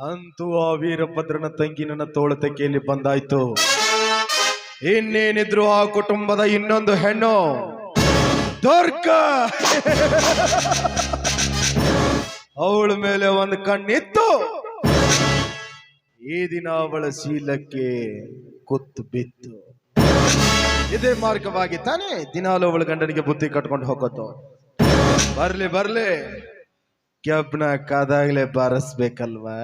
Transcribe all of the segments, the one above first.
ಅಂತೂ ಆ ವೀರಭದ್ರನ ತಂಗಿ ನನ್ನ ತೋಳತಕ್ಕೆಯಲ್ಲಿ ಬಂದಾಯ್ತು. ಇನ್ನೇನಿದ್ರು ಆ ಕುಟುಂಬದ ಇನ್ನೊಂದು ಹೆಣ್ಣು. ದುರ್ಗ. ಅವಳ ಮೇಲೆ ಒಂದು ಕಣ್ಣಿತ್ತು. ಈ ದಿನ ಅವಳ ಶೀಲಕ್ಕೆ ಕುತ್ತು ಬಿತ್ತು. ಇದೇ ಮಾರ್ಗವಾಗಿ ತಾನೇ ದಿನಾಲು ಅವಳ ಗಂಡನಿಗೆ ಬುದ್ಧಿ ಕಟ್ಕೊಂಡು ಹೋಗೋದು. ಬರ್ಲಿ ಬರ್ಲಿ. ಕೆಬ್ನ ಕಾದಾಗಲೇ ಬಾರಿಸ್ಬೇಕಲ್ವಾ?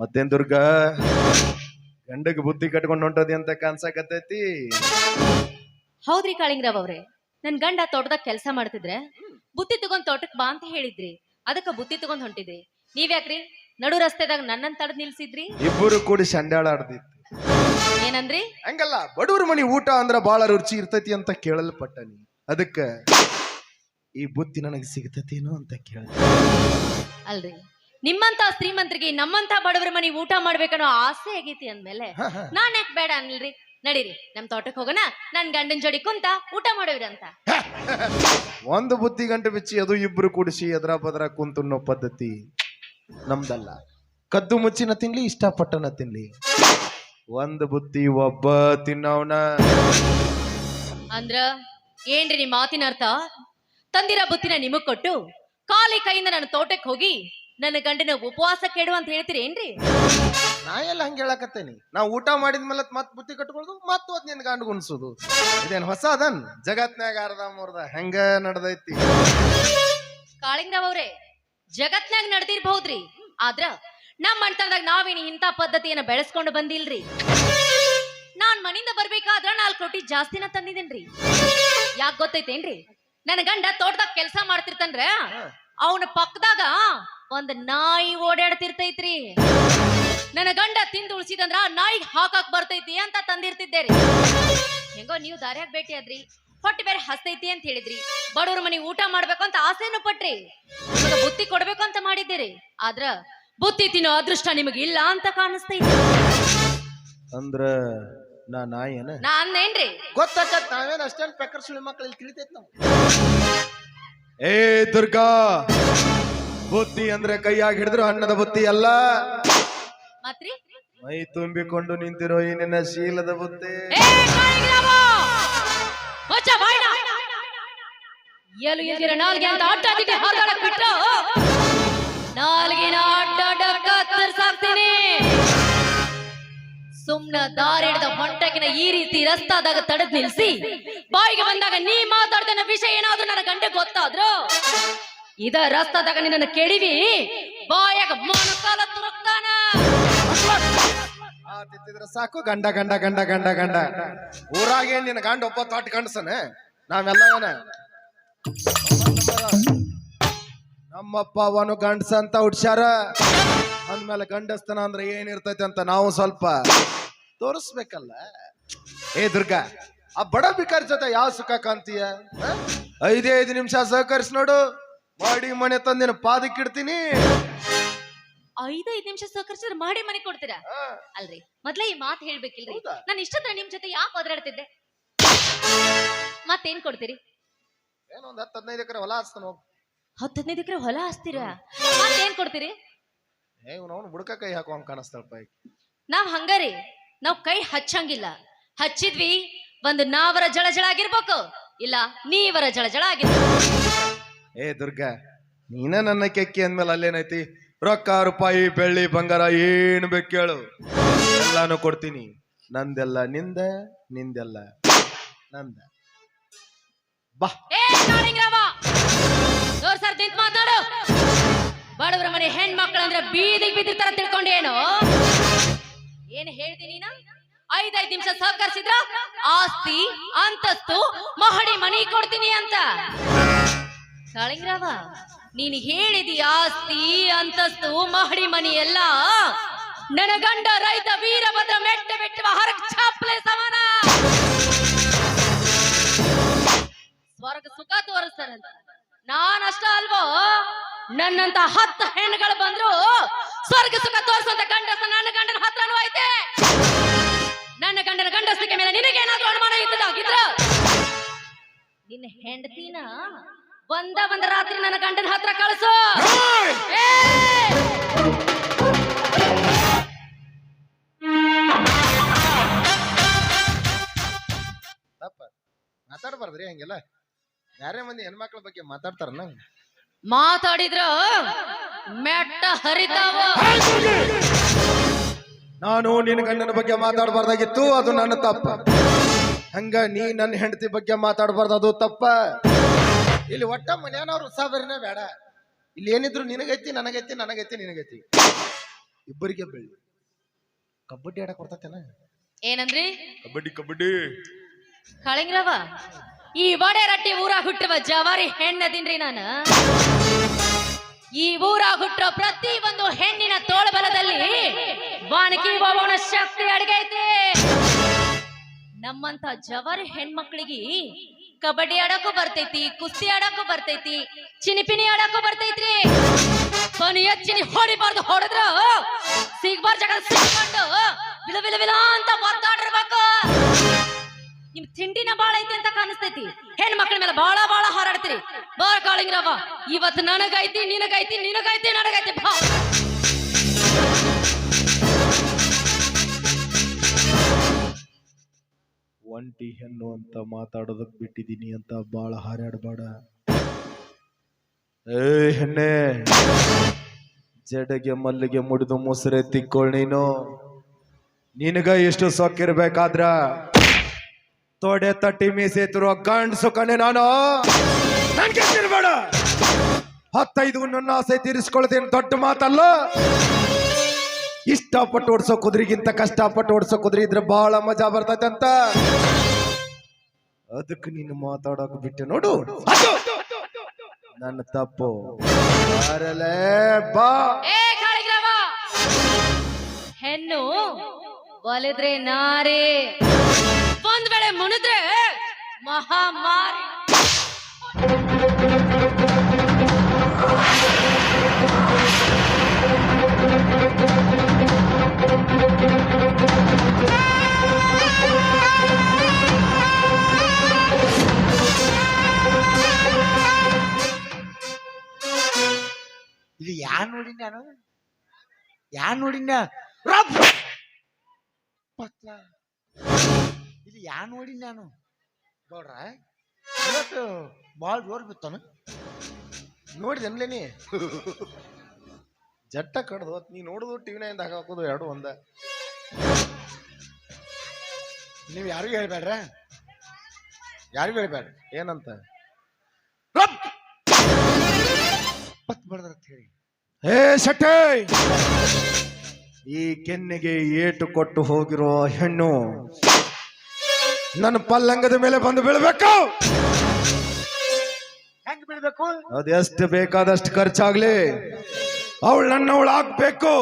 ಮತ್ತೇನ್ ದುರ್ಗ? ಗಂಡಗೆ ಬುದ್ಧಿ ಕಟ್ಕೊಂಡು ಹೊಂಟದಿ ಅಂತ ಕಾಣ್ಸಕತ್ತೈತಿ. ಹೌದ್ರಿ ಕಾಳಿಂಗ್ರಾವ್ ಅವ್ರೆ, ನನ್ ಗಂಡ ತೋಟದಾಗ ಕೆಲಸ ಮಾಡ್ತಿದ್ರೆ ಬುತ್ತಿ ತಗೊಂಡ್ ತೋಟಕ್ ಬಾ ಅಂತ ಹೇಳಿದ್ರಿ. ಅದಕ್ಕ ಬುತ್ತಿ ತಗೊಂಡ್ ಹೊಂಟಿದ್ರಿ. ನೀವ್ಯಾಕ್ರಿ? ನಡು ರಸ್ತೆದಾಗ ನನ್ನನ್ ತಡೆದ್ ನಿಲ್ಸಿದ್ರಿ? ಇಬ್ಬರು ಕೂಡಿ ಸಂಡಾಳ ಆಡ್ದಿತ್ತು ಏನಂದ್ರಿ? ಹಂಗಲ್ಲ ಬಡವ್ರ ಮನಿ ಊಟ ಅಂದ್ರ ಬಾಳ ರುಚಿ ಇರ್ತೈತಿ ಅಂತ ಕೇಳಲ್ಪಟ್ಟ ನೀ ಅದಕ್ಕ ಈ ಬುದ್ಧಿ ನನಗೆ ಸಿಗ್ತತೇನೋ ಅಂತ ಕೇಳ ಅಲ್ರಿ. ನಿಮ್ಮಂತ ಶ್ರೀಮಂತರಿಗೆ ನಮ್ಮಂತ ಬಡವರ ಮನಿ ಊಟ ಮಾಡ್ಬೇಕನ್ನೋ ಆಸೆ ಆಗೈತಿ ಅಂದ್ಮೇಲೆ ನಾನ್ ಯಾಕೆ ಬೇಡ ಅನ್ಲ್ರಿ? ನಡೀರಿ ನಮ್ ತೋಟಕ್ ಹೋಗೋಣ ನನ್ ಗಂಡನ್ ಜೋಡಿ ಕುಂತ ಊಟ ಅಂತ. ಒಂದು ಬುದ್ಧಿ ಗಂಟೆ ಬಿಚ್ಚಿ ಅದು ಇಬ್ರು ಕೂಡಿಸಿ ಎದ್ರ ಬದ್ರ ಕುಂತುಣ್ಣೋ ಪದ್ಧತಿ. ನಮ್ದಲ್ಲ. ಕದ್ದು ಮುಚ್ಚಿನ ತಿನ್ಲಿ ಇಷ್ಟಪಟ್ಟನ ತಿನ್ಲಿ. ಒಂದ್ ಬುದ್ಧಿ ಒಬ್ಬ ತಿನ್ನವನ. ಅಂದ್ರ ಏನ್ರಿ ನಿಮ್ ಮಾತಿನ ಅರ್ಥ? ತಂದಿರ ಬುತ್ತಿನ ನಿಮಗ್ ಕೊಟ್ಟು ಖಾಲಿ ಕೈಯಿಂದ ನನ್ನ ತೋಟಕ್ಕೆ ಹೋಗಿ ನನ್ನ ಗಂಡನ ಉಪವಾಸ ಕೇಡು ಅಂತ ಹೇಳ್ತೀರಿ ಏನ್ರಿ? ನಾ ಎಲ್ಲ ಹಂಗೆ ಹೇಳಕತ್ತೇನಿ. ನಾ ಊಟ ಮಾಡಿದ್ಮೇಲೆ ಮತ್ ಬುತ್ತಿ ಕಟ್ಕೊಳ್ದು ಮತ್ ಅದ್ ನಿನ್ ಗಂಡ ಗುನ್ಸುದು ಇದೇನ್ ಹೊಸ ಅದನ್? ಜಗತ್ನ್ಯಾಗ ಅರ್ಧ ಮೂರ್ದ ಹೆಂಗ ನಡ್ದೈತಿ? ಕಾಳಿಂಗರಾವ್ ಅವ್ರೆ ಜಗತ್ನಾಗ ನಡೆದಿರ್ಬಹುದ್ರಿ? ಆದ್ರ ನಮ್ ಮಣ್ತನದಾಗ ನಾವೇನು ಇಂಥ ಪದ್ಧತಿಯನ್ನ ಬೆಳೆಸ್ಕೊಂಡು ಬಂದಿಲ್ರಿ. ನಾನ್ ಮನಿಂದ ಬರ್ಬೇಕಾದ್ರ ನಾಲ್ಕು ರೊಟ್ಟಿ ಜಾಸ್ತಿನ ತಂದಿದ್ದೇನ್ರಿ ಯಾಕೆ ಗೊತ್ತೈತೇನ್ರಿ? ನನ್ನ ಗಂಡ ತೋಟದಾಗ ಕೆಲಸ ಮಾಡ್ತಿರ್ತನ್ರ, ಅವನ ಪಕ್ಕದಾಗ ಒಂದ್ ನಾಯಿ ಓಡಾಡ್ತಿರ್ತೈತ್ರಿ. ನನ್ನ ಗಂಡ ತಿಂದು ಉಳಿಸಿದಂದ್ರ ನಾಯಿಗ್ ಹಾಕಾಕ್ ಬರ್ತೈತಿ ಅಂತ ತಂದಿರ್ತಿದ್ದೆ ರೀ ಹೆಂಗೋ ನೀವು ದಾರ್ಯಾಗ ಭೇಟಿ ಆದ್ರಿ. ಹೊಟ್ಟೆ ಬೇರೆ ಹಸ್ತೈತಿ ಅಂತ ಹೇಳಿದ್ರಿ. ಬಡವ್ರ ಮನೆ ಊಟ ಮಾಡ್ಬೇಕು ಅಂತ ಆಸೆನೂ ಪಟ್ರಿ. ನಿಮಗ ಬುತ್ತಿ ಕೊಡ್ಬೇಕು ಅಂತ ಮಾಡಿದ್ದೀರಿ. ಆದ್ರ ಬುತ್ತಿ ತಿನ್ನೋ ಅದೃಷ್ಟ ನಿಮಗೆ ಇಲ್ಲ ಅಂತ ಕಾಣಿಸ್ತೈತಿ ಅಂದ್ರ ನಾ ನಾಯೇನ? ನಾ ಅಂದೇನ್ರಿ ಗೊತ್ತಾಗತ್ ನಾವೇನ್ ಅಷ್ಟೇನ್ ಪೆಕ್ಕರ್ ಸುಳಿ ಮಕ್ಳು ಇಲ್ಲಿ ತಿಳಿತೈತ್ ನಾವು ಏ ದುರ್ಗಾ ಬುತ್ತಿ ಅಂದ್ರೆ ಕೈಯಾಗಿ ಹಿಡಿದ್ರು ಅನ್ನದ ಬುತ್ತಿ ಅಲ್ಲ. ಮತ್ರಿ? ಮೈ ತುಂಬಿಕೊಂಡು ನಿಂತಿರೋ ಈ ನಿನ್ನ ಶೀಲದ ಬುತ್ತಿ ಏ ಎಲು ದಾರಿ ಹಾರ್ದಾಡಕ್ ಬಿಟ್ರು? ನಾಲ್ಗಿನ ಸುಮ್ನ ಈ ರೀತಿ ರಸ್ತಾದಾಗ ತಡೆದ್ ನಿಲ್ಸಿ. ಬಾಯಿಗೆ ಬಂದಾಗ ನೀ ಮಾತಾಡ್ದ ವಿಷಯ ಏನಾದ್ರೂ ನನ್ನ ಗಂಡ ಗೊತ್ತಾದ್ರು? ಇದ ರಸ್ತಾದಾಗ ನಿನ್ನ ಕೆಡಿವಿ, ಬಾಯಾಗ ಮೊಣಕಾಲ ತುರುಕ್ತಾನ. ಸಾಕು, ಗಂಡ ಗಂಡ ಗಂಡ ಗಂಡ ಗಂಡ. ಊರಾಗೆ ನಿನ್ನ ಗಂಡ ಒಬ್ಬ ತಾಟ್ ಕಂಡ್ಸನೆ ನಾವೆಲ್ಲ ಏನ ನಮ್ಮಪ್ಪ ಅವನು ಗಂಡಸ ಅಂತ ಹುಡ್ಸ್ಯಾರ. ಅಂದ್ಮೇಲೆ ಗಂಡಸ್ತನ ಅಂದ್ರೆ ಏನಿರ್ತೈತೆ ಅಂತ ನಾವು ಸ್ವಲ್ಪ ತೋರಿಸ್ಬೇಕಲ್ಲ. ಏ ದುರ್ಗಾ ಆ ಬಡ ಬಿಕಾರಿ ಜೊತೆ ಯಾವ ಸುಖ ಕಾಂತೀಯ ಐದೈದು ಐದೇ ಐದು ನಿಮಿಷ ಸಹಕರಿಸಿ ನೋಡು. ಮಾಡಿ ಮನೆ ತಂದಿನ ಪಾದಕ್ಕಿಡ್ತೀನಿ ಐದೈದು ನಿಮಿಷ ಸಹಕರಿಸಿದ್ರೆ ಮಾಡಿ ಮನೆ ಕೊಡ್ತೀರಾ. ಅಲ್ರಿ ಮೊದ್ಲೇ ಈ ಮಾತು ಹೇಳ್ಬೇಕಿಲ್ರಿ? ನಾನು ಇಷ್ಟತ್ರ ನಿಮ್ ಜೊತೆ ಯಾಕೆ ಒದರಾಡ್ತಿದ್ದೆ ಮತ್ತೇನ್ ಕೊಡ್ತೀರಿ? ಏನೋ ಒಂದ್ ಹತ್ತು ಹದಿನೈದು ಎಕರೆ ಹೊಲ ಹಚ್ತಾನ ಹೋಗ್. ಹತ್ತು ಹದಿನೈದು ಎಕರೆ ಹೊಲ ಹಚ್ತೀರಾ ಮತ್ತೇನ್ ಕೊಡ್ತೀರಿ? ಏ ಅವನು ಬುಡಕ ಕೈ ಹಾಕುವಂಗ ಕಾಣಿಸ್ತಾಳಪ್ಪ ಈಗ ನಾವ್ ಹಂಗಾರಿ. ನಾವ್ ಕೈ ಹಚ್ಚಂಗಿಲ್ಲ. ಹಚ್ಚಿದ್ವಿ ಒಂದು ನಾವರ ಜಳ ಜಳ ಆಗಿರ್ಬೇಕು. ಇಲ್ಲ ನೀವರ ಜಳ ಜಳ ಆಗಿರ್ಬೇಕು. ಏ ದುರ್ಗಾ ನೀನ ನನ್ನ ಕೆಕ್ಕಿ ಅಂದ್ಮೇಲೆ ಅಲ್ಲೇನೈತಿ? ರೊಕ್ಕ ರೂಪಾಯಿ ಬೆಳ್ಳಿ ಬಂಗಾರ ಏನು ಬೇಕು ಕೇಳು. ಎಲ್ಲಾನು ಕೊಡ್ತೀನಿ. ನಂದೆಲ್ಲ ನಿಂದ ನಿಂದೆಲ್ಲ ನಂದ. ಬಾ. ಏ ಸರ್ ಮಾತಾಡು. ಬಡವರ ಮನೆ ಹೆಣ್ಮಕ್ಳು ಅಂದ್ರೆ ಬೀದಿಗೆ ಬಿದ್ದಿರ್ತಾರ ತಿಳ್ಕೊಂಡೇನು? ಏನ್ ಹೇಳ್ತೀನಿ ನೀನು? ಐದೈದ್ ನಿಮಿಷ ಸಹಕರಿಸಿದ್ರ? ಆಸ್ತಿ, ಅಂತಸ್ತು, ಮಹಡಿ ಮನಿ ಕೊಡ್ತೀನಿ ಅಂತ. ಕಾಳಿಂಗರಾವ ನೀನು ಹೇಳಿದಿ ಆಸ್ತಿ, ಅಂತಸ್ತು, ಮಹಡಿ ಮನಿ ಎಲ್ಲ. ನನಗಂಡ ಗಂಡ ರೈತ, ವೀರಭದ್ರ ಮೆಟ್ಟ ಬಿಟ್ಟುವ ಹರಕ್ ಚಾಪ್ಲೆ ಸಮಾನ. ಸ್ವರ್ಗ ಸುಖ ನಾನು ನಾನಷ್ಟ ಅಲ್ವೋ, ನನ್ನಂತ ಹತ್ತು ಹೆಣ್ಣುಗಳು ಬಂದ್ರು ಸ್ವರ್ಗ ಸುಖ ತೋರಿಸುವಂತ ಗಂಡಸ ನನ್ನ ಗಂಡನ ಹತ್ರನೂ ಐತೆ. ನನ್ನ ಗಂಡನ ಗಂಡಸಿಗೆ ಮೇಲೆ ನಿನಗೇನಾದ್ರೂ ಅನುಮಾನ ಇದ್ದದಾಗಿದ್ರ ನಿನ್ನ ಹೆಂಡತಿನ ಒಂದ ಒಂದ ರಾತ್ರಿ ನನ್ನ ಗಂಡನ ಹತ್ರ ಕಳಿಸು. ಮಾತಾಡ್ಬಾರ್ದ್ರಿ ಹಂಗೆಲ್ಲ. ಬೇರೆ ಮಂದಿ ಹೆಣ್ಮಕ್ಳ ಬಗ್ಗೆ ಮಾತಾಡ್ತಾರ ನಂಗೆ ಮಾತಾಡಿದ್ರ ಮೆಟ್ಟ ಹರಿತಾವ. ನಾನು ನಿನ್ನ ಗಂಡನ ಬಗ್ಗೆ ಮಾತಾಡಬಾರ್ದಾಗಿತ್ತು ಅದು ನನ್ನ ತಪ್ಪ. ಹಂಗ ನೀ ನನ್ನ ಹೆಂಡತಿ ಬಗ್ಗೆ ಮಾತಾಡಬಾರ್ದು ಅದು ತಪ್ಪ. ಇಲ್ಲಿ ಒಟ್ಟ ಮನೆಯವ್ರು ಉಸಾಬರಿನೇ ಬೇಡ. ಇಲ್ಲಿ ಏನಿದ್ರು ನಿನಗೈತಿ ನನಗೈತಿ ನನಗೈತಿ ನಿನಗೈತಿ. ಇಬ್ಬರಿಗೆ ಬೆಳ್ಳಿ. ಕಬಡ್ಡಿ ಆಡಕ್ ಬರ್ತತೇನ? ಏನಂದ್ರಿ? ಕಬಡ್ಡಿ ಕಬಡ್ಡಿ. ಕಳಿಂಗ್ರವ ಈ ವಡೆ ರಟ್ಟಿ ಊರಾಗ ಹುಟ್ಟಿರುವ ಜವಾರಿ ಹೆಣ್ಣದಿನ್ರಿ ನಾನು. ಈ ಊರಾಗ ಹುಟ್ಟಿರೋ ಪ್ರತಿ ಒಂದು ಹೆಣ್ಣಿನ ತೋಳಬಲದಲ್ಲಿ ವಾಣಕಿ ಬಾಬವನ ಶಕ್ತಿ ಅಡಗೈತೆ ನಮ್ಮಂತ ಜವಾರಿ ಹೆಣ್ಮಕ್ಳಿಗೆ ಕಬಡ್ಡಿ ಆಡಕ್ಕೂ ಬರ್ತೈತಿ, ಕುಸ್ತಿ ಆಡಕ್ಕೂ ಬರ್ತೈತಿ, ಚಿನಿಪಿನಿ ಆಡಕ್ಕೂ ಬರ್ತೈತ್ರಿ. ಕೊನೆ ಚಿನಿ ಹೊಡಿಬಾರ್ದು, ಹೊಡೆದ್ರ ಸಿಗ್ಬಾರ್ದು ಜಾಗ ಸಿಗ್ಕೊಂಡು ವಿಲ ವಿಲ ವಿಲ ಅಂತ ಒದ್ದಾಡಿರ್ಬೇಕು. ನಿಮ್ ತಿಂಡಿನ ಬಾಳ ಐತಿ ಅಂತ ಕಾಣಿಸ್ತೈತಿ. ಹೆಣ್ ಮಕ್ಕಳ ಮೇಲೆ ಬಾಳ ಬಾಳ ಹಾರಾಡ್ತೀರಿ. ಬಾರ್ ಕಾಳಿಂಗ್ರವ ಇವತ್ತು ನನಗೈತಿ, ನಿನಗೈತಿ ನಿನಗೈತಿ, ನನಗೈತಿ, ಬಾ. ಒಂಟಿ ಹೆಣ್ಣು ಅಂತ ಮಾತಾಡೋದಕ್ ಬಿಟ್ಟಿದ್ದೀನಿ ಅಂತ ಬಾಳ ಹಾರಾಡಬೇಡ. ಏ ಹೆಣ್ಣೆ, ಜಡೆಗೆ ಮಲ್ಲಿಗೆ ಮುಡಿದು ಮೊಸರೆ ತಿಕ್ಕೊಳ್ ನೀನು. ನಿನಗ ಎಷ್ಟು ಸೊಕ್ಕಿರ್ಬೇಕಾದ್ರ ತೊಡೆ ತಟ್ಟಿ ಮೀಸೆ ತಿರುವ ಗಂಡ್ಸು ಕಣೆ ನಾನು. ನನ್ಗೆ ತಿರ್ಬೇಡ ಹತ್ತೈದು ನನ್ನ ಆಸೆ ತೀರಿಸ್ಕೊಳ್ತೀನಿ ದೊಡ್ಡ ಮಾತಲ್ಲ. ಇಷ್ಟಪಟ್ಟು ಓಡಿಸೋ ಕುದುರೆಗಿಂತ ಕಷ್ಟಪಟ್ಟು ಓಡಿಸೋ ಕುದುರೆ ಇದ್ರೆ ಬಹಳ ಮಜಾ ಬರ್ತೈತೆ ಅಂತ. ಅದಕ್ಕೆ ನೀನು ಮಾತಾಡೋಕೆ ಬಿಟ್ಟೆ ನೋಡು. ನನ್ನ ತಪ್ಪು. ಬರಲೇ ಬಾ. ಹೆಣ್ಣು ಬಲಿದ್ರೆ ನಾರೇ. ಮಹಾಮಾರಿ. ಇದು ಯಾನ್ ನೋಡಿ ನಾನು? ಯಾನ್ ರಪ್ ಪತ್ಲ. ಇದು ಯಾನ್ ನೋಡಿ ನಾನು? ಗೌಡ್ರ ಇವತ್ತು ಭಾಳ ಜೋರ್ ಬಿತ್ತಾನ. ನೋಡಿದನ್ಲೇ ನೀ? ಜಟ್ಟ ಕಡ್ದು ನೀ ನೋಡುದು ಟಿವಿನಿಂದ ಹಾಕೋದು ಎರಡು ಒಂದ. ನೀವು ಯಾರಿಗೂ ಹೇಳ್ಬೇಡ್ರ ಯಾರಿಗೂ ಹೇಳ್ಬೇಡ್ರಿ ಏನಂತ? ರಪ್ ಪತ್ ಬಡದ್ರ ಅಂತ ಹೇಳಿ. ಏ ಈ ಕೆನ್ನೆಗೆ ಏಟು ಕೊಟ್ಟು ಹೋಗಿರೋ ಹೆಣ್ಣು. ನನ್ನ ಪಲ್ಲಂಗದ ಮೇಲೆ ಬಂದು ಬೀಳ್ಬೇಕು. ಹೆಂಗ್ ಬೀಳ್ಬೇಕು? ಅದೆಷ್ಟು ಬೇಕಾದಷ್ಟು ಖರ್ಚಾಗ್ಲಿ. ಅವಳು ನನ್ನವಳು ಆಗ್ಬೇಕು.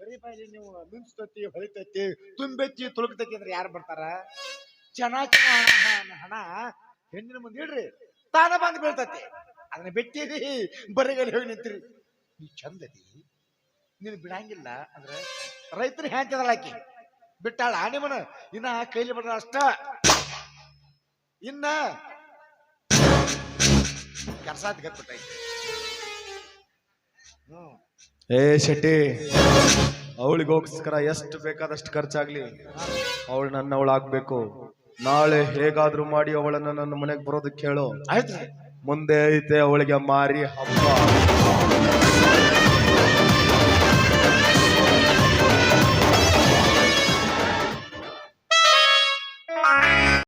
ಬರೀ ಬಾಯಿ ನೀವು ಮಿಂಚ್ತತಿ ಹೊಳಿತೈತಿ ತುಂಬೆತ್ತಿ ತುಳುಕ್ತೈತಿ ಅಂದ್ರೆ ಯಾರು ಬರ್ತಾರ? ಚೆನ್ನಾಗ್ ಚನ ಹಣ ಹಣ ಹೆಣ್ಣಿನ ಮುಂದೆ ಇಡ್ರಿ. ತಾನ ಬಂದು ಬೀಳ್ತತಿ. ಅದನ್ನ ಬಿಟ್ಟಿರಿ ಬರಿಗಲ್ಲಿ ಹೋಗಿ ನಿಂತಿರಿ. ನೀ ಚಂದದಿ. ನೀನು ಬಿಡಂಗಿಲ್ಲ ಅಂದ್ರೆ ರೈತರು ಹ್ಯಾಂತಿದಲ್ಲ ಆಕಿ ಬಿಟ್ಟಾಳ. ನಿಮ್ಮನ ಇನ್ನ ಕೈಲಿ ಬಿಡ್ರ ಅಷ್ಟ. ಇನ್ನ ಕೆಲಸ ಗಟ್ಬಿಟ್ಟೈತಿ ಹ್ಮ್. ಏ ಶೆಟ್ಟಿ ಅವಳಿಗೋಸ್ಕರ ಎಷ್ಟು ಬೇಕಾದಷ್ಟು ಖರ್ಚಾಗ್ಲಿ. ಅವಳು ನನ್ನ ಆಗ್ಬೇಕು. ನಾಳೆ ಹೇಗಾದ್ರೂ ಮಾಡಿ ಅವಳನ್ನ ನನ್ನ ಮನೆಗೆ ಬರೋದಕ್ಕೆ ಹೇಳು. ಆಯ್ತು ಮುಂದೆ ಐತೆ ಅವಳಿಗೆ ಮಾರಿ ಹಬ್ಬ.